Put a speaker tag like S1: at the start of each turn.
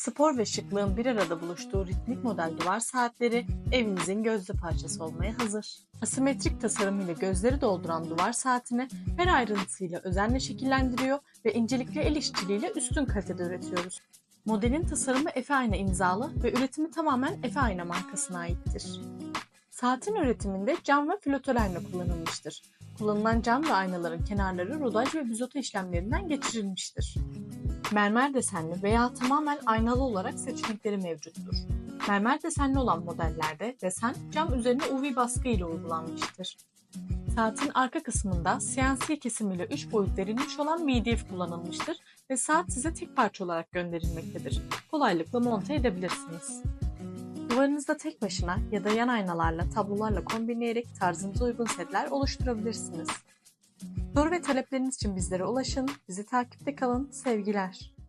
S1: Spor ve şıklığın bir arada buluştuğu ritmik model duvar saatleri evinizin gözde parçası olmaya hazır. Asimetrik tasarımıyla gözleri dolduran duvar saatini her ayrıntısıyla özenle şekillendiriyor ve incelikli el işçiliğiyle üstün kalitede üretiyoruz. Modelin tasarımı Efe Ayna imzalı ve üretimi tamamen Efe Ayna markasına aittir. Saatin üretiminde cam ve flotolerle kullanılmıştır. Kullanılan cam ve aynaların kenarları rodaj ve bizota işlemlerinden geçirilmiştir. Mermer desenli veya tamamen aynalı olarak seçenekleri mevcuttur. Mermer desenli olan modellerde desen cam üzerine UV baskı ile uygulanmıştır. Saatin arka kısmında CNC kesimiyle 3 boyut verilmiş olan MDF kullanılmıştır ve saat size tek parça olarak gönderilmektedir. Kolaylıkla monte edebilirsiniz. Duvarınızda tek başına ya da yan aynalarla, tablolarla kombinleyerek tarzınıza uygun setler oluşturabilirsiniz. Soru ve talepleriniz için bizlere ulaşın, bizi takipte kalın, sevgiler.